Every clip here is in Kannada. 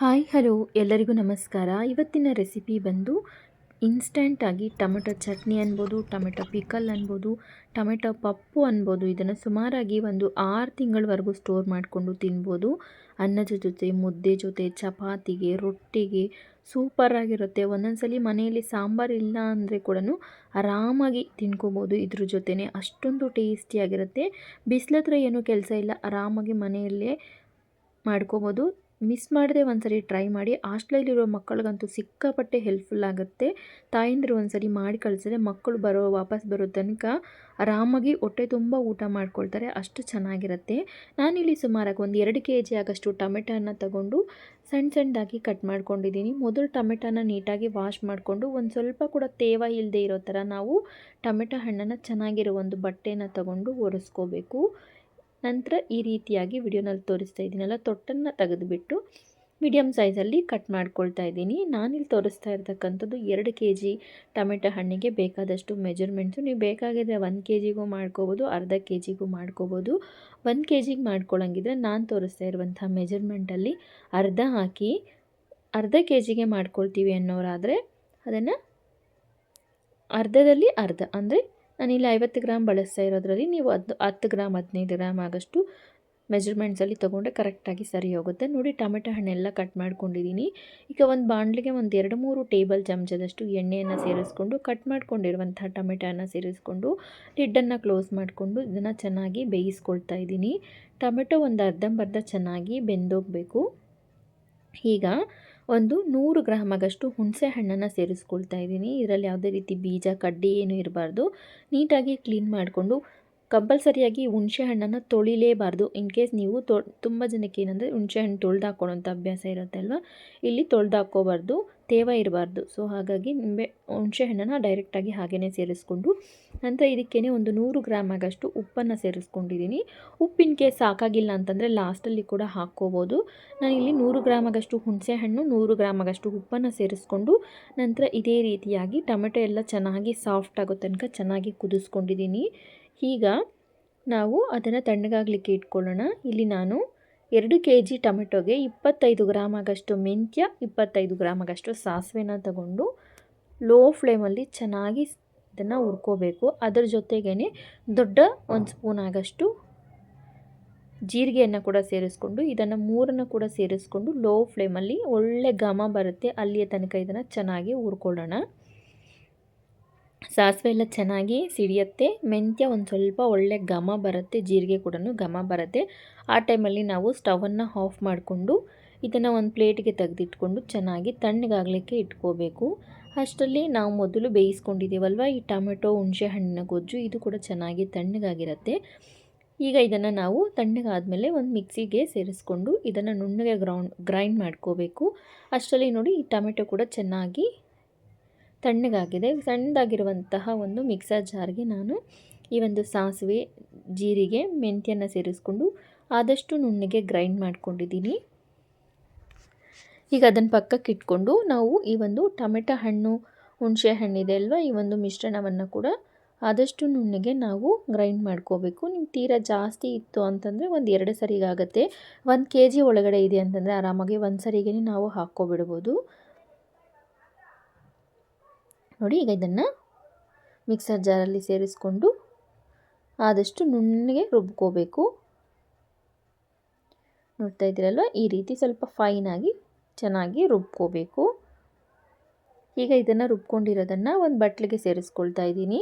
Hi, hello. ಎಲ್ಲರಿಗೂ ನಮಸ್ಕಾರ. ಇವತ್ತಿನ ರೆಸಿಪಿ ಬಂದು ಇನ್ಸ್ಟೆಂಟಾಗಿ ಟೊಮೆಟೊ ಚಟ್ನಿ ಅನ್ಬೋದು, ಟೊಮೆಟೊ ಪಿಕಲ್ ಅನ್ಬೋದು, ಟೊಮೆಟೊ ಪಪ್ಪು ಅನ್ಬೋದು. ಇದನ್ನು ಸುಮಾರಾಗಿ ಒಂದು ಆರು ತಿಂಗಳವರೆಗೂ ಸ್ಟೋರ್ ಮಾಡಿಕೊಂಡು ತಿನ್ಬೋದು. ಅನ್ನದ ಜೊತೆ, ಮುದ್ದೆ ಜೊತೆ, ಚಪಾತಿಗೆ, ರೊಟ್ಟಿಗೆ ಸೂಪರಾಗಿರುತ್ತೆ ಒಂದೊಂದ್ಸಲಿ ಮನೆಯಲ್ಲಿ ಸಾಂಬಾರು ಇಲ್ಲ ಅಂದರೆ ಕೂಡ ಆರಾಮಾಗಿ ತಿನ್ಕೋಬೋದು. ಇದ್ರ ಜೊತೆನೇ ಅಷ್ಟೊಂದು ಟೇಸ್ಟಿಯಾಗಿರುತ್ತೆ ಬಿಸಿಲತ್ರ ಏನೂ ಕೆಲಸ ಇಲ್ಲ. ಆರಾಮಾಗಿ ಮನೆಯಲ್ಲೇ ಮಾಡ್ಕೋಬೋದು. ಮಿಸ್ ಮಾಡದೆ ಒಂದ್ಸರಿ ಟ್ರೈ ಮಾಡಿ. ಹಾಸ್ಟ್ಲಲ್ಲಿರೋ ಮಕ್ಕಳಿಗಂತೂ ಸಿಕ್ಕಾಪಟ್ಟೆ ಹೆಲ್ಪ್ಫುಲ್ ಆಗುತ್ತೆ. ತಾಯಂದಿರು ಒಂದ್ಸರಿ ಮಾಡಿ ಕಳಿಸಿದ್ರೆ ಮಕ್ಕಳು ಬರೋ, ವಾಪಸ್ ಬರೋ ತನಕ ಆರಾಮಾಗಿ ಹೊಟ್ಟೆ ತುಂಬ ಊಟ ಮಾಡ್ಕೊಳ್ತಾರೆ. ಅಷ್ಟು ಚೆನ್ನಾಗಿರುತ್ತೆ. ನಾನಿಲ್ಲಿ ಸುಮಾರಾಗಿ ಒಂದು ಎರಡು ಕೆ ಜಿ ಆಗಷ್ಟು ಟೊಮೆಟೋನ ತಗೊಂಡು ಸಣ್ಣ ಸಣ್ಣದಾಗಿ ಕಟ್ ಮಾಡ್ಕೊಂಡಿದ್ದೀನಿ. ಮೊದಲು ಟೊಮೆಟೋನ ನೀಟಾಗಿ ವಾಶ್ ಮಾಡಿಕೊಂಡು ಒಂದು ಸ್ವಲ್ಪ ಕೂಡ ತೇವ ಇಲ್ಲದೆ ಇರೋ ಥರ ನಾವು ಟೊಮೆಟೊ ಹಣ್ಣನ್ನು ಚೆನ್ನಾಗಿರೋ ಒಂದು ಬಟ್ಟೆನ ತಗೊಂಡು ಒರೆಸ್ಕೋಬೇಕು. ನಂತರ ಈ ರೀತಿಯಾಗಿ ವಿಡಿಯೋನಲ್ಲಿ ತೋರಿಸ್ತಾ ಇದ್ದೀನಲ್ಲ, ತೊಟ್ಟನ್ನು ತೆಗೆದುಬಿಟ್ಟು ಮೀಡಿಯಮ್ ಸೈಜಲ್ಲಿ ಕಟ್ ಮಾಡ್ಕೊಳ್ತಾ ಇದ್ದೀನಿ. ನಾನಿಲ್ಲಿ ತೋರಿಸ್ತಾ ಇರ್ತಕ್ಕಂಥದ್ದು ಎರಡು ಕೆ ಜಿ ಟೊಮೆಟೊ ಹಣ್ಣಿಗೆ ಬೇಕಾದಷ್ಟು ಮೆಜರ್ಮೆಂಟ್ಸು ನೀವು ಬೇಕಾಗಿದ್ದರೆ ಒಂದು ಕೆ ಜಿಗೂ ಮಾಡ್ಕೋಬೋದು, ಅರ್ಧ ಕೆ ಜಿಗೂ ಮಾಡ್ಕೋಬೋದು. ಒಂದು ಕೆ ಜಿಗೆ ಮಾಡ್ಕೊಳ್ಳೋಂಗಿದ್ರೆ ನಾನು ತೋರಿಸ್ತಾ ಇರುವಂಥ ಮೆಜರ್ಮೆಂಟಲ್ಲಿ ಅರ್ಧ ಹಾಕಿ, ಅರ್ಧ ಕೆ ಜಿಗೆ ಮಾಡ್ಕೊಳ್ತೀವಿ ಅನ್ನೋರಾದರೆ ಅದನ್ನು ಅರ್ಧದಲ್ಲಿ ಅರ್ಧ, ಅಂದರೆ ನಾನಿಲ್ಲಿ ಐವತ್ತು ಗ್ರಾಮ್ ಬಳಸ್ತಾ ಇರೋದ್ರಲ್ಲಿ ನೀವು ಅದು ಹತ್ತು ಗ್ರಾಮ್, ಹದಿನೈದು ಗ್ರಾಮ್ ಆಗಷ್ಟು ಮೆಜರ್ಮೆಂಟ್ಸಲ್ಲಿ ತೊಗೊಂಡ್ರೆ ಕರೆಕ್ಟಾಗಿ ಸರಿ ಹೋಗುತ್ತೆ. ನೋಡಿ ಟೊಮೆಟೊ ಹಣ್ಣೆಲ್ಲ ಕಟ್ ಮಾಡ್ಕೊಂಡಿದ್ದೀನಿ. ಈಗ ಒಂದು ಬಾಣಲಿಗೆ ಒಂದು ಎರಡು, ಮೂರು ಟೇಬಲ್ ಚಮಚದಷ್ಟು ಎಣ್ಣೆಯನ್ನು ಸೇರಿಸ್ಕೊಂಡು ಕಟ್ ಮಾಡ್ಕೊಂಡಿರುವಂಥ ಟೊಮೆಟೊನ ಸೇರಿಸ್ಕೊಂಡು ಲಿಡ್ಡನ್ನು ಕ್ಲೋಸ್ ಮಾಡಿಕೊಂಡು ಇದನ್ನು ಚೆನ್ನಾಗಿ ಬೇಯಿಸ್ಕೊಳ್ತಾ ಇದ್ದೀನಿ. ಟೊಮೆಟೊ ಒಂದು ಅರ್ಧಂಬರ್ಧ ಚೆನ್ನಾಗಿ ಬೆಂದೋಗಬೇಕು. ಈಗ ಒಂದು ನೂರು ಗ್ರಾಮಗಷ್ಟು ಹುಣಸೆ ಹಣ್ಣನ್ನು ಸೇರಿಸ್ಕೊಳ್ತಾ ಇದ್ದೀನಿ. ಇದರಲ್ಲಿ ಯಾವುದೇ ರೀತಿ ಬೀಜ, ಕಡ್ಡಿ ಏನು ಇರಬಾರ್ದು. ನೀಟಾಗಿ ಕ್ಲೀನ್ ಮಾಡಿಕೊಂಡು ಕಂಪಲ್ಸರಿಯಾಗಿ ಹುಣಸೆ ಹಣ್ಣನ್ನು ತೊಳಿಲೇಬಾರ್ದು. ಇನ್ ಕೇಸ್ ನೀವು ತೊ ತುಂಬ ಜನಕ್ಕೆ ಏನಂದರೆ ಹುಣಸೆ ಹಣ್ಣು ತೊಳೆದಾಕೊಳ್ಳೋಂಥ ಅಭ್ಯಾಸ ಇರುತ್ತೆ ಅಲ್ವಾ? ಇಲ್ಲಿ ತೊಳೆದಾಕೋಬಾರ್ದು ತೇವ ಇರಬಾರ್ದು. ಸೊ ಹಾಗಾಗಿ ನಿಂಬೆ, ಹುಣಸೆ ಹಣ್ಣನ್ನು ಡೈರೆಕ್ಟಾಗಿ ಹಾಗೆಯೇ ಸೇರಿಸ್ಕೊಂಡು, ನಂತರ ಇದಕ್ಕೇ ಒಂದು ನೂರು ಗ್ರಾಮ್ ಆಗಷ್ಟು ಉಪ್ಪನ್ನು ಸೇರಿಸ್ಕೊಂಡಿದ್ದೀನಿ ಉಪ್ಪಿನ ಕೇಸ್ ಸಾಕಾಗಿಲ್ಲ ಅಂತಂದರೆ ಲಾಸ್ಟಲ್ಲಿ ಕೂಡ ಹಾಕ್ಕೋಬೋದು. ಇಲ್ಲಿ ನೂರು ಗ್ರಾಮ್ ಆಗಷ್ಟು ಹುಣಸೆ ಹಣ್ಣು, ನೂರು ಗ್ರಾಮ್ ಆಗಷ್ಟು ಉಪ್ಪನ್ನು ಸೇರಿಸ್ಕೊಂಡು, ನಂತರ ಇದೇ ರೀತಿಯಾಗಿ ಟೊಮೆಟೊ ಎಲ್ಲ ಚೆನ್ನಾಗಿ ಸಾಫ್ಟ್ ಆಗೋ ತನಕ ಚೆನ್ನಾಗಿ ಕುದಿಸ್ಕೊಂಡಿದ್ದೀನಿ ಈಗ ನಾವು ಅದನ್ನು ತಣ್ಣಗಾಗಲಿಕ್ಕೆ ಇಟ್ಕೊಳ್ಳೋಣ. ಇಲ್ಲಿ ನಾನು ಎರಡು ಕೆ ಜಿ ಟೊಮೆಟೊಗೆ ಇಪ್ಪತ್ತೈದು ಗ್ರಾಮ್ ಆಗಷ್ಟು ಮೆಂತ್ಯ, ಇಪ್ಪತ್ತೈದು ಗ್ರಾಮ್ ಆಗಷ್ಟು ಸಾಸಿವೆನ ತಗೊಂಡು ಲೋ ಫ್ಲೇಮಲ್ಲಿ ಚೆನ್ನಾಗಿ ಇದನ್ನು ಹುರ್ಕೋಬೇಕು. ಅದರ ಜೊತೆಗೇ ದೊಡ್ಡ ಒಂದು ಸ್ಪೂನ್ ಆಗಷ್ಟು ಜೀರಿಗೆಯನ್ನು ಕೂಡ ಸೇರಿಸ್ಕೊಂಡು, ಇದನ್ನು ಮೂರನ್ನು ಕೂಡ ಸೇರಿಸ್ಕೊಂಡು ಲೋ ಫ್ಲೇಮಲ್ಲಿ ಒಳ್ಳೆ ಘಮ ಬರುತ್ತೆ, ಅಲ್ಲಿಯ ತನಕ ಇದನ್ನು ಚೆನ್ನಾಗಿ ಹುರ್ಕೊಳ್ಳೋಣ. ಸಾಸಿವೆ ಎಲ್ಲ ಚೆನ್ನಾಗಿ ಸಿಡಿಯತ್ತೆ. ಮೆಂತ್ಯ ಒಂದು ಸ್ವಲ್ಪ ಒಳ್ಳೆ ಘಮ ಬರುತ್ತೆ, ಜೀರಿಗೆ ಕೂಡ ಘಮ ಬರುತ್ತೆ. ಆ ಟೈಮಲ್ಲಿ ನಾವು ಸ್ಟವನ್ನು ಆಫ್ ಮಾಡಿಕೊಂಡು ಇದನ್ನು ಒಂದು ಪ್ಲೇಟಿಗೆ ತೆಗೆದಿಟ್ಕೊಂಡು ಚೆನ್ನಾಗಿ ತಣ್ಣಗಾಗಲಿಕ್ಕೆ ಇಟ್ಕೋಬೇಕು. ಅಷ್ಟರಲ್ಲಿ ನಾವು ಮೊದಲು ಬೇಯಿಸ್ಕೊಂಡಿದ್ದೀವಲ್ವ, ಈ ಟೊಮೆಟೊ, ಹುಣಸೆ ಹಣ್ಣಿನ ಗೊಜ್ಜು, ಇದು ಕೂಡ ಚೆನ್ನಾಗಿ ತಣ್ಣಗಾಗಿರುತ್ತೆ. ಈಗ ಇದನ್ನು ನಾವು ತಣ್ಣಗಾದಮೇಲೆ ಒಂದು ಮಿಕ್ಸಿಗೆ ಸೇರಿಸ್ಕೊಂಡು ಇದನ್ನು ನುಣ್ಣಗೆ ಗ್ರೌಂಡ್, ಗ್ರೈಂಡ್ ಮಾಡ್ಕೋಬೇಕು. ಅಷ್ಟರಲ್ಲಿ ನೋಡಿ ಈ ಟೊಮೆಟೊ ಕೂಡ ಚೆನ್ನಾಗಿ ತಣ್ಣಗಾಗಿದೆ. ಸಣ್ಣದಾಗಿರುವಂತಹ ಒಂದು ಮಿಕ್ಸರ್ ಜಾರ್ಗೆ ನಾನು ಈ ಒಂದು ಸಾಸಿವೆ, ಜೀರಿಗೆ, ಮೆಂತ್ಯನ ಸೇರಿಸ್ಕೊಂಡು ಆದಷ್ಟು ನುಣ್ಣಗೆ ಗ್ರೈಂಡ್ ಮಾಡ್ಕೊಂಡಿದ್ದೀನಿ. ಈಗ ಅದನ್ನು ಪಕ್ಕಕ್ಕೆ ಇಟ್ಕೊಂಡು ನಾವು ಈ ಒಂದು ಟೊಮೆಟೊ ಹಣ್ಣು, ಹುಣಸೆ ಹಣ್ಣಿದೆ ಅಲ್ವಾ? ಈ ಒಂದು ಮಿಶ್ರಣವನ್ನು ಕೂಡ ಆದಷ್ಟು ನುಣ್ಣಗೆ ನಾವು ಗ್ರೈಂಡ್ ಮಾಡ್ಕೋಬೇಕು. ನಿಮ್ಮ ತೀರಾ ಜಾಸ್ತಿ ಇತ್ತು ಅಂತಂದರೆ ಒಂದು ಎರಡು ಸರಿಗಾಗುತ್ತೆ. ಒಂದು ಕೆ ಜಿ ಒಳಗಡೆ ಇದೆ ಅಂತಂದರೆ ಆರಾಮಾಗಿ ಒಂದು ಸರಿಗೇ ನಾವು ಹಾಕ್ಕೊಬಿಡ್ಬೋದು. ನೋಡಿ ಈಗ ಇದನ್ನು ಮಿಕ್ಸರ್ ಜಾರಲ್ಲಿ ಸೇರಿಸ್ಕೊಂಡು ಆದಷ್ಟು ನುಣ್ಣಗೆ ರುಬ್ಕೋಬೇಕು. ನೋಡ್ತಾ ಇದ್ದೀರಲ್ವ? ಈ ರೀತಿ ಸ್ವಲ್ಪ ಫೈನಾಗಿ ಚೆನ್ನಾಗಿ ರುಬ್ಕೋಬೇಕು. ಈಗ ಇದನ್ನು ರುಬ್ಕೊಂಡಿರೋದನ್ನು ಒಂದು ಬಟ್ಲಿಗೆ ಸೇರಿಸ್ಕೊಳ್ತಾ ಇದ್ದೀನಿ.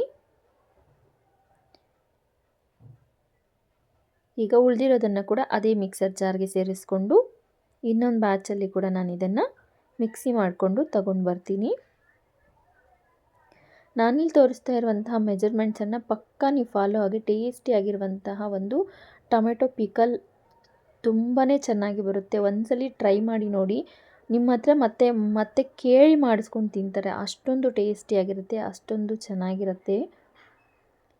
ಈಗ ಉಳಿದಿರೋದನ್ನು ಕೂಡ ಅದೇ ಮಿಕ್ಸರ್ ಜಾರ್ಗೆ ಸೇರಿಸ್ಕೊಂಡು ಇನ್ನೊಂದು ಬ್ಯಾಚಲ್ಲಿ ಕೂಡ ನಾನು ಇದನ್ನು ಮಿಕ್ಸಿ ಮಾಡಿಕೊಂಡು ತಗೊಂಡು ಬರ್ತೀನಿ. ನಾನಿಲ್ಲಿ ತೋರಿಸ್ತಾ ಇರುವಂತಹ ಮೆಜರ್ಮೆಂಟ್ಸನ್ನು ಪಕ್ಕ ನೀವು ಫಾಲೋ ಆಗಿ ಟೇಸ್ಟಿಯಾಗಿರುವಂತಹ ಒಂದು ಟೊಮೆಟೊ ಪಿಕಲ್ ತುಂಬಾ ಚೆನ್ನಾಗಿ ಬರುತ್ತೆ. ಒಂದ್ಸಲಿ ಟ್ರೈ ಮಾಡಿ ನೋಡಿ. ನಿಮ್ಮ ಹತ್ರ ಮತ್ತೆ ಮತ್ತೆ ಕೇಳಿ ಮಾಡಿಸ್ಕೊಂಡು ತಿಂತಾರೆ. ಅಷ್ಟೊಂದು ಟೇಸ್ಟಿಯಾಗಿರುತ್ತೆ ಅಷ್ಟೊಂದು ಚೆನ್ನಾಗಿರುತ್ತೆ.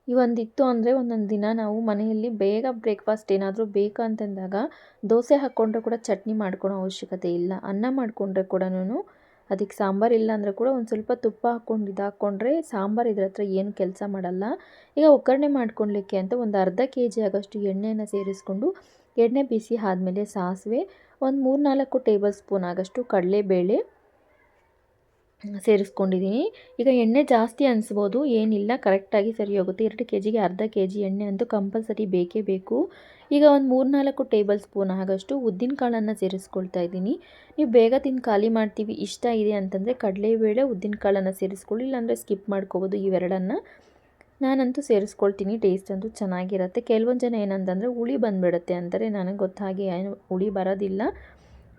ಈ ಒಂದಿತ್ತು ಅಂದರೆ ಒಂದೊಂದು ದಿನ ನಾವು ಮನೆಯಲ್ಲಿ ಬೇಗ ಬ್ರೇಕ್ಫಾಸ್ಟ್ ಏನಾದರೂ ಬೇಕಾ ಅಂತಂದಾಗ ದೋಸೆ ಹಾಕ್ಕೊಂಡ್ರೆ ಕೂಡ ಚಟ್ನಿ ಮಾಡ್ಕೊಳೋ ಅವಶ್ಯಕತೆ ಇಲ್ಲ. ಅನ್ನ ಮಾಡಿಕೊಂಡ್ರೆ ಕೂಡ ಅದಕ್ಕೆ ಸಾಂಬಾರು ಇಲ್ಲ ಅಂದರೆ ಕೂಡ ಒಂದು ಸ್ವಲ್ಪ ತುಪ್ಪ ಹಾಕ್ಕೊಂಡು ಇದು ಹಾಕ್ಕೊಂಡ್ರೆ ಸಾಂಬಾರು ಇದ್ರ ಹತ್ರ ಏನು ಕೆಲಸ ಮಾಡಲ್ಲ. ಈಗ ಒಗ್ಗರಣೆ ಮಾಡ್ಕೊಳ್ಲಿಕ್ಕೆ ಅಂತ ಒಂದು ಅರ್ಧ ಕೆ ಜಿ ಆಗೋಷ್ಟು ಎಣ್ಣೆಯನ್ನು ಸೇರಿಸ್ಕೊಂಡು ಎಣ್ಣೆ ಬಿಸಿ ಆದಮೇಲೆ ಸಾಸಿವೆ, ಒಂದು ಮೂರು ನಾಲ್ಕು ಟೇಬಲ್ ಸ್ಪೂನ್ ಆಗಷ್ಟು ಕಡಲೆಬೇಳೆ ಸೇರಿಸ್ಕೊಂಡಿದ್ದೀನಿ ಈಗ ಎಣ್ಣೆ ಜಾಸ್ತಿ ಅನಿಸ್ಬೋದು, ಏನಿಲ್ಲ, ಕರೆಕ್ಟಾಗಿ ಸರಿ ಹೋಗುತ್ತೆ. ಎರಡು ಕೆ ಜಿಗೆ ಅರ್ಧ ಕೆ ಜಿ ಎಣ್ಣೆ ಅಂತೂ ಕಂಪಲ್ಸರಿ ಬೇಕೇ ಬೇಕು. ಈಗ ಒಂದು ಮೂರು ನಾಲ್ಕು ಟೇಬಲ್ ಸ್ಪೂನ್ ಆಗಷ್ಟು ಉದ್ದಿನ ಕಾಳನ್ನು ಸೇರಿಸ್ಕೊಳ್ತಾ ಇದ್ದೀನಿ. ನೀವು ಬೇಗ ತಿಂದು ಖಾಲಿ ಮಾಡ್ತೀವಿ, ಇಷ್ಟ ಇದೆ ಅಂತಂದರೆ ಕಡಲೆಬೇಳೆ ಉದ್ದಿನ ಕಾಳನ್ನು ಸೇರಿಸ್ಕೊಳ್ಳಿ, ಇಲ್ಲಾಂದರೆ ಸ್ಕಿಪ್ ಮಾಡ್ಕೋಬೋದು ಇವೆರಡನ್ನು ನಾನಂತೂ ಸೇರಿಸ್ಕೊಳ್ತೀನಿ, ಟೇಸ್ಟ್ ಅಂತೂ ಚೆನ್ನಾಗಿರುತ್ತೆ. ಕೆಲವೊಂದು ಜನ ಏನಂತಂದರೆ ಹುಳಿ ಬಂದುಬಿಡುತ್ತೆ ಅಂತಾರೆ, ನನಗೆ ಗೊತ್ತಾಗಿ ಏನು ಹುಳಿ ಬರೋದಿಲ್ಲ.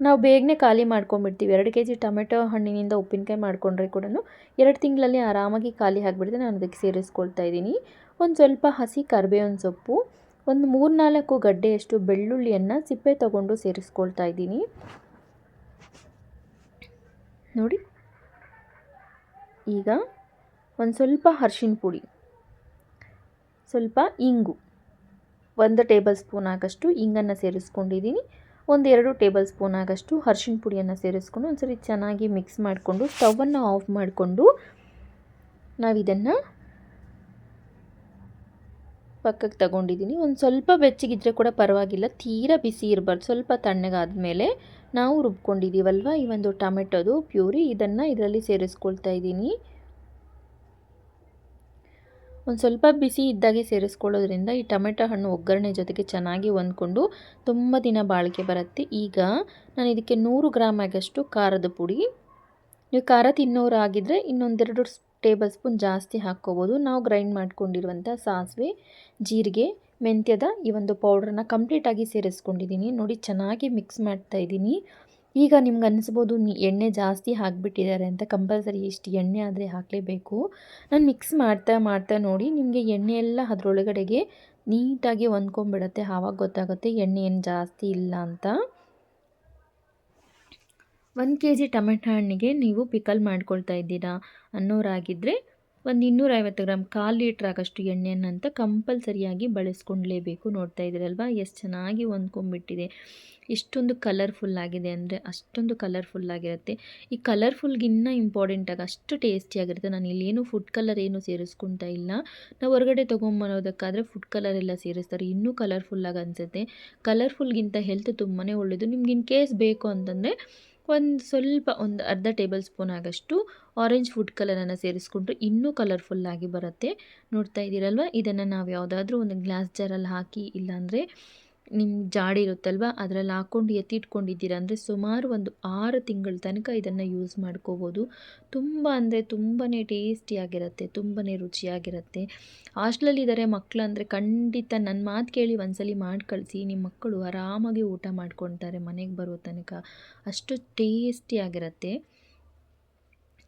ನಾವು ಬೇಗನೆ ಖಾಲಿ ಮಾಡ್ಕೊಂಬಿಡ್ತೀವಿ ಎರಡು ಕೆ ಜಿ ಟೊಮೆಟೊ ಹಣ್ಣಿನಿಂದ ಉಪ್ಪಿನಕಾಯಿ ಮಾಡಿಕೊಂಡ್ರೆ ಕೂಡ ಎರಡು ತಿಂಗಳಲ್ಲಿ ಆರಾಮಾಗಿ ಖಾಲಿ ಆಗಿಬಿಡುತ್ತೆ. ನಾನು ಅದಕ್ಕೆ ಸೇರಿಸ್ಕೊಳ್ತಾ ಇದ್ದೀನಿ. ಒಂದು ಸ್ವಲ್ಪ ಹಸಿ ಕರಿಬೇವಿನ ಸೊಪ್ಪು ಒಂದು ಮೂರು ನಾಲ್ಕು ಗಡ್ಡೆಯಷ್ಟು ಬೆಳ್ಳುಳ್ಳಿಯನ್ನು ಸಿಪ್ಪೆ ತಗೊಂಡು ಸೇರಿಸ್ಕೊಳ್ತಾ ಇದ್ದೀನಿ. ನೋಡಿ. ಈಗ ಒಂದು ಸ್ವಲ್ಪ ಅರ್ಶಿನ ಪುಡಿ, ಸ್ವಲ್ಪ ಇಂಗು, ಒಂದು ಟೇಬಲ್ ಸ್ಪೂನ್ ಆಗಷ್ಟು ಇಂಗನ್ನು ಸೇರಿಸ್ಕೊಂಡಿದ್ದೀನಿ. ಒಂದೆರಡು ಟೇಬಲ್ ಸ್ಪೂನ್ ಆಗಷ್ಟು ಅರ್ಶಿನ ಪುಡಿಯನ್ನು ಸೇರಿಸ್ಕೊಂಡು ಒಂದ್ಸರಿ ಚೆನ್ನಾಗಿ ಮಿಕ್ಸ್ ಮಾಡಿಕೊಂಡು ಸ್ಟವನ್ನು ಆಫ್ ಮಾಡಿಕೊಂಡು ನಾವಿದನ್ನು ಪಕ್ಕಕ್ಕೆ ತಗೊಂಡಿದ್ದೀನಿ. ಒಂದು ಸ್ವಲ್ಪ ಬೆಚ್ಚಗಿದ್ರೆ ಕೂಡ ಪರವಾಗಿಲ್ಲ, ತೀರಾ ಬಿಸಿ ಇರಬಾರ್ದು. ಸ್ವಲ್ಪ ತಣ್ಣಗಾದ ಮೇಲೆ ನಾವು ರುಬ್ಕೊಂಡಿದ್ದೀವಲ್ವ? ಈ ಒಂದು ಟೊಮೆಟೊದು ಪ್ಯೂರಿ, ಇದನ್ನು ಇದರಲ್ಲಿ ಸೇರಿಸ್ಕೊಳ್ತಾ ಇದ್ದೀನಿ. ಒಂದು ಸ್ವಲ್ಪ ಬಿಸಿ ಇದ್ದಾಗೆ ಸೇರಿಸ್ಕೊಳ್ಳೋದ್ರಿಂದ ಈ ಟೊಮೆಟೊ ಹಣ್ಣು ಒಗ್ಗರಣೆ ಜೊತೆಗೆ ಚೆನ್ನಾಗಿ ಹೊಂದ್ಕೊಂಡು ತುಂಬ ದಿನ ಬಾಳಿಕೆ ಬರುತ್ತೆ. ಈಗ ನಾನು ಇದಕ್ಕೆ ನೂರು ಗ್ರಾಮ್ ಆಗಷ್ಟು ಖಾರದ ಪುಡಿ. ನೀವು ಖಾರ ತಿನ್ನೋರಾಗಿದ್ದರೆ ಇನ್ನೊಂದೆರಡು ಟೇಬಲ್ ಸ್ಪೂನ್ ಜಾಸ್ತಿ ಹಾಕ್ಕೋಬೋದು. ನಾವು ಗ್ರೈಂಡ್ ಮಾಡ್ಕೊಂಡಿರುವಂಥ ಸಾಸಿವೆ, ಜೀರಿಗೆ, ಮೆಂತ್ಯದ ಈ ಒಂದು ಪೌಡ್ರನ್ನ ಕಂಪ್ಲೀಟಾಗಿ ಸೇರಿಸ್ಕೊಂಡಿದ್ದೀನಿ. ನೋಡಿ, ಚೆನ್ನಾಗಿ ಮಿಕ್ಸ್ ಮಾಡ್ತಾ ಇದ್ದೀನಿ. ಈಗ ನಿಮ್ಗೆ ಅನಿಸ್ಬೋದು ಎಣ್ಣೆ ಜಾಸ್ತಿ ಹಾಕಿಬಿಟ್ಟಿದ್ದಾರೆ ಅಂತ ಕಂಪಲ್ಸರಿ ಇಷ್ಟು ಎಣ್ಣೆ ಆದರೆ ಹಾಕಲೇಬೇಕು. ನಾನು ಮಿಕ್ಸ್ ಮಾಡ್ತಾ ಮಾಡ್ತಾ ನೋಡಿ, ನಿಮಗೆ ಎಣ್ಣೆ ಎಲ್ಲ ಅದರೊಳಗಡೆಗೆ ನೀಟಾಗಿ ಹೊಂದ್ಕೊಂಬಿಡತ್ತೆ. ಆವಾಗ ಗೊತ್ತಾಗುತ್ತೆ ಎಣ್ಣೆ ಏನು ಜಾಸ್ತಿ ಇಲ್ಲ ಅಂತ. ಒಂದು ಕೆ ಜಿ ಟೊಮೆಟೊ ಹಣ್ಣಿಗೆ ನೀವು ಪಿಕಲ್ ಮಾಡ್ಕೊಳ್ತಾ ಇದ್ದೀರಾ ಅನ್ನೋರಾಗಿದ್ದರೆ ಒಂದು ಇನ್ನೂರೈವತ್ತು ಗ್ರಾಮ್ ಕಾಲು ಲೀಟ್ರ್ ಆಗೋಷ್ಟು ಎಣ್ಣೆಯನ್ನಂತ ಕಂಪಲ್ಸರಿಯಾಗಿ ಬಳಸ್ಕೊಳ್ಲೇಬೇಕು ನೋಡ್ತಾ ಇದ್ದೀರಲ್ವ? ಎಷ್ಟು ಚೆನ್ನಾಗಿ ಹೊಂದ್ಕೊಂಡ್ಬಿಟ್ಟಿದೆ. ಇಷ್ಟೊಂದು ಕಲರ್ಫುಲ್ ಆಗಿದೆ ಅಂದರೆ ಅಷ್ಟೊಂದು ಕಲರ್ಫುಲ್ ಆಗಿರುತ್ತೆ. ಈ ಕಲರ್ಫುಲ್ಗಿನ್ನ ಇಂಪಾರ್ಟೆಂಟಾಗಿ ಅಷ್ಟು ಟೇಸ್ಟಿಯಾಗಿರುತ್ತೆ ನಾನು ಇಲ್ಲೇನು ಫುಡ್ ಕಲರ್ ಏನು ಸೇರಿಸ್ಕೊಳ್ತಾ ಇಲ್ಲ. ನಾವು ಹೊರಗಡೆ ತೊಗೊಂಬರೋದಕ್ಕಾದರೆ ಫುಡ್ ಕಲರ್ ಎಲ್ಲ ಸೇರಿಸ್ತಾರೆ. ಇನ್ನೂ ಕಲರ್ಫುಲ್ಲಾಗಿ ಅನಿಸುತ್ತೆ. ಕಲರ್ಫುಲ್ಗಿಂತ ಹೆಲ್ತ್ ತುಂಬಾ ಒಳ್ಳೆಯದು ನಿಮ್ಗೆ ಇನ್ ಕೇಸ್ ಬೇಕು ಅಂತಂದರೆ ಒಂದು ಸ್ವಲ್ಪ ಒಂದು ಅರ್ಧ ಟೇಬಲ್ ಸ್ಪೂನ್ ಆಗಷ್ಟು ಆರೆಂಜ್ ಫುಡ್ ಕಲರನ್ನು ಸೇರಿಸ್ಕೊಂಡ್ರೆ ಇನ್ನೂ ಕಲರ್ಫುಲ್ಲಾಗಿ ಬರುತ್ತೆ. ನೋಡ್ತಾ ಇದ್ದೀರಲ್ವ? ಇದನ್ನು ನಾವು ಯಾವುದಾದ್ರೂ ಒಂದು ಗ್ಲಾಸ್ ಜಾರಲ್ಲಿ ಹಾಕಿ ಇಲ್ಲಾಂದರೆ ನಿಮ್ಮ ಜಾಡಿ ಇರುತ್ತಲ್ವ? ಅದರಲ್ಲಿ ಹಾಕ್ಕೊಂಡು ಎತ್ತಿಟ್ಕೊಂಡಿದ್ದೀರ ಅಂದರೆ ಸುಮಾರು ಒಂದು ಆರು ತಿಂಗಳ ತನಕ ಇದನ್ನು ಯೂಸ್ ಮಾಡ್ಕೋಬೋದು. ತುಂಬ ಅಂದರೆ ತುಂಬಾ ಟೇಸ್ಟಿಯಾಗಿರುತ್ತೆ ತುಂಬಾ ರುಚಿಯಾಗಿರುತ್ತೆ. ಹಾಸ್ಟ್ಲಲ್ಲಿದ್ದಾರೆ ಮಕ್ಕಳು ಅಂದರೆ ಖಂಡಿತ ನನ್ನ ಮಾತು ಕೇಳಿ ಒಂದ್ಸಲಿ ಮಾಡಿ ಕಳಿಸಿ ನಿಮ್ಮ ಮಕ್ಕಳು ಆರಾಮಾಗಿ ಊಟ ಮಾಡ್ಕೊತಾರೆ ಮನೆಗೆ ಬರೋ ತನಕ. ಅಷ್ಟು ಟೇಸ್ಟಿಯಾಗಿರುತ್ತೆ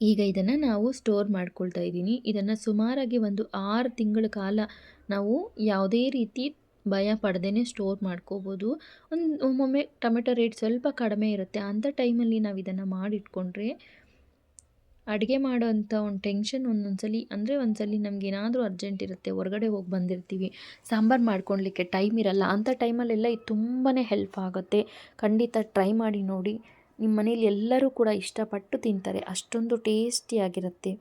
ಈಗ ಇದನ್ನು ನಾವು ಸ್ಟೋರ್ ಮಾಡ್ಕೊಳ್ತಾ ಇದ್ದೀನಿ. ಇದನ್ನು ಸುಮಾರಾಗಿ ಒಂದು ಆರು ತಿಂಗಳ ಕಾಲ ನಾವು ಯಾವುದೇ ರೀತಿ ಭಯ ಪಡ್ದೇ ಸ್ಟೋರ್ ಮಾಡ್ಕೋಬೋದು. ಒಂದು, ಒಮ್ಮೊಮ್ಮೆ ಟೊಮೆಟೊ ರೇಟ್ ಸ್ವಲ್ಪ ಕಡಿಮೆ ಇರುತ್ತೆ. ಅಂಥ ಟೈಮಲ್ಲಿ ನಾವು ಇದನ್ನು ಮಾಡಿಟ್ಕೊಂಡ್ರೆ ಅಡುಗೆ ಮಾಡೋಂಥ ಒಂದು ಟೆನ್ಷನ್ ಒಂದೊಂದು ಸಲ ಅಂದರೆ ಒಂದು ಸಲ ನಮ್ಗೆ ಏನಾದರೂ ಅರ್ಜೆಂಟ್ ಇರುತ್ತೆ, ಹೊರಗಡೆ ಹೋಗಿ ಬಂದಿರ್ತೀವಿ, ಸಾಂಬಾರು ಮಾಡ್ಕೊಳ್ಲಿಕ್ಕೆ ಟೈಮ್ ಇರಲ್ಲ ಅಂಥ ಟೈಮಲ್ಲೆಲ್ಲ ಇದು ತುಂಬಾ ಹೆಲ್ಪ್ ಆಗುತ್ತೆ. ಖಂಡಿತ ಟ್ರೈ ಮಾಡಿ ನೋಡಿ. ನಿಮ್ಮ ಮನೇಲಿ ಎಲ್ಲರೂ ಕೂಡ ಇಷ್ಟಪಟ್ಟು ತಿಂತಾರೆ. ಅಷ್ಟೊಂದು ಟೇಸ್ಟಿಯಾಗಿರುತ್ತೆ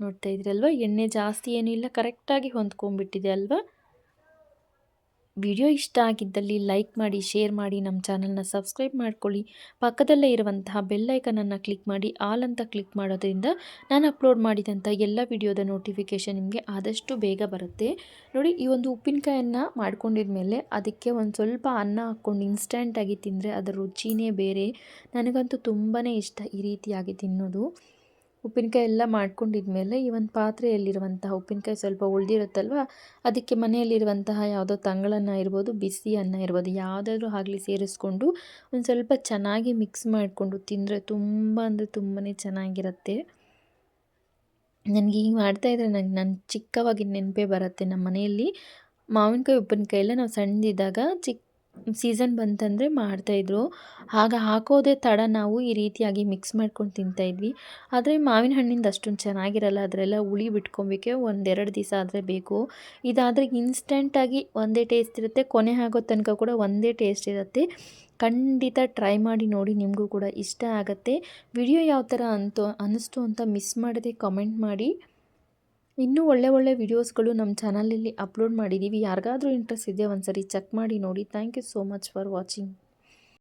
ನೋಡ್ತಾ ಇದ್ರಲ್ವಾ? ಎಣ್ಣೆ ಜಾಸ್ತಿ ಏನೂ ಇಲ್ಲ, ಕರೆಕ್ಟಾಗಿ ಹೊಂದ್ಕೊಂಡ್ಬಿಟ್ಟಿದೆ ಅಲ್ವಾ? ವಿಡಿಯೋ ಇಷ್ಟ ಆಗಿದ್ದಲ್ಲಿ ಲೈಕ್ ಮಾಡಿ, ಶೇರ್ ಮಾಡಿ, ನಮ್ಮ ಚಾನಲ್ನ ಸಬ್ಸ್ಕ್ರೈಬ್ ಮಾಡ್ಕೊಳ್ಳಿ. ಪಕ್ಕದಲ್ಲೇ ಇರುವಂತಹ ಬೆಲ್ಲೈಕನನ್ನು ಕ್ಲಿಕ್ ಮಾಡಿ, ಆಲ್ ಅಂತ ಕ್ಲಿಕ್ ಮಾಡೋದ್ರಿಂದ ನಾನು ಅಪ್ಲೋಡ್ ಮಾಡಿದಂಥ ಎಲ್ಲ ವಿಡಿಯೋದ ನೋಟಿಫಿಕೇಷನ್ ನಿಮಗೆ ಆದಷ್ಟು ಬೇಗ ಬರುತ್ತೆ. ನೋಡಿ, ಈ ಒಂದು ಉಪ್ಪಿನಕಾಯನ್ನು ಮಾಡ್ಕೊಂಡಿದ್ಮೇಲೆ ಅದಕ್ಕೆ ಒಂದು ಸ್ವಲ್ಪ ಅನ್ನ ಹಾಕ್ಕೊಂಡು ಇನ್ಸ್ಟೆಂಟಾಗಿ ತಿಂದರೆ ಅದರ ರುಚಿನೇ ಬೇರೆ. ನನಗಂತೂ ತುಂಬಾ ಇಷ್ಟ ಈ ರೀತಿಯಾಗಿ ತಿನ್ನೋದು. ಉಪ್ಪಿನಕಾಯಿ ಎಲ್ಲ ಮಾಡ್ಕೊಂಡಿದ್ಮೇಲೆ ಈ ಒಂದು ಪಾತ್ರೆಯಲ್ಲಿರುವಂತಹ ಉಪ್ಪಿನಕಾಯಿ ಸ್ವಲ್ಪ ಉಳಿದಿರುತ್ತಲ್ವ, ಅದಕ್ಕೆ ಮನೆಯಲ್ಲಿರುವಂತಹ ಯಾವುದೋ ತಂಗಳನ್ನ ಇರ್ಬೋದು ಬಿಸಿ ಅನ್ನ ಇರ್ಬೋದು, ಯಾವುದಾದ್ರೂ ಆಗಲಿ ಸೇರಿಸ್ಕೊಂಡು ಒಂದು ಸ್ವಲ್ಪ ಚೆನ್ನಾಗಿ ಮಿಕ್ಸ್ ಮಾಡಿಕೊಂಡು ತಿಂದರೆ ತುಂಬ ಅಂದರೆ ತುಂಬಾ ಚೆನ್ನಾಗಿರುತ್ತೆ. ನನಗೆ ಈಗ ಮಾಡ್ತಾಯಿದ್ರೆ ನನಗೆ ನನ್ನ ಚಿಕ್ಕವಾಗಿ ನೆನಪೇ ಬರುತ್ತೆ ನಮ್ಮ ಮನೆಯಲ್ಲಿ ಮಾವಿನಕಾಯಿ, ಉಪ್ಪಿನಕಾಯಿ ಎಲ್ಲ ನಾವು ಸಣ್ಣದಿದ್ದಾಗ ಚಿಕ್ಕ ಸೀಸನ್ ಬಂತಂದರೆ ಮಾಡ್ತಾಯಿದ್ರು ಆಗ ಹಾಕೋದೇ ತಡ ನಾವು ಈ ರೀತಿಯಾಗಿ ಮಿಕ್ಸ್ ಮಾಡ್ಕೊಂಡು ತಿಂತಾಯಿದ್ವಿ ಆದರೆ ಮಾವಿನ ಹಣ್ಣಿಂದ ಅಷ್ಟೊಂದು ಚೆನ್ನಾಗಿರಲ್ಲ, ಅದರೆಲ್ಲ ಹುಳಿ ಬಿಟ್ಕೊಬೇಕೆ ಒಂದೆರಡು ದಿವಸ ಆದರೆ ಬೇಕು. ಇದಾದರೆ ಇನ್ಸ್ಟೆಂಟಾಗಿ ಒಂದೇ ಟೇಸ್ಟ್ ಇರುತ್ತೆ, ಕೊನೆ ಆಗೋ ತನಕ ಕೂಡ ಒಂದೇ ಟೇಸ್ಟ್ ಇರುತ್ತೆ. ಖಂಡಿತ ಟ್ರೈ ಮಾಡಿ ನೋಡಿ ನಿಮಗೂ ಕೂಡ ಇಷ್ಟ ಆಗುತ್ತೆ. ವಿಡಿಯೋ ಯಾವ ಥರ ಅಂತ ಅನ್ನಿಸ್ತು ಅಂತ ಮಿಸ್ ಮಾಡದೆ ಕಮೆಂಟ್ ಮಾಡಿ. ಇನ್ನೂ ಒಳ್ಳೆ ಒಳ್ಳೆ ವೀಡಿಯೋಸ್ಗಳು ನಮ್ಮ ಚಾನಲಲ್ಲಿ ಅಪ್ಲೋಡ್ ಮಾಡಿದ್ದೀವಿ ಯಾರಿಗಾದರೂ ಇಂಟ್ರೆಸ್ಟ್ ಇದೆ ಒಂದ್ಸರಿ ಚೆಕ್ ಮಾಡಿ ನೋಡಿ. Thank you so much for watching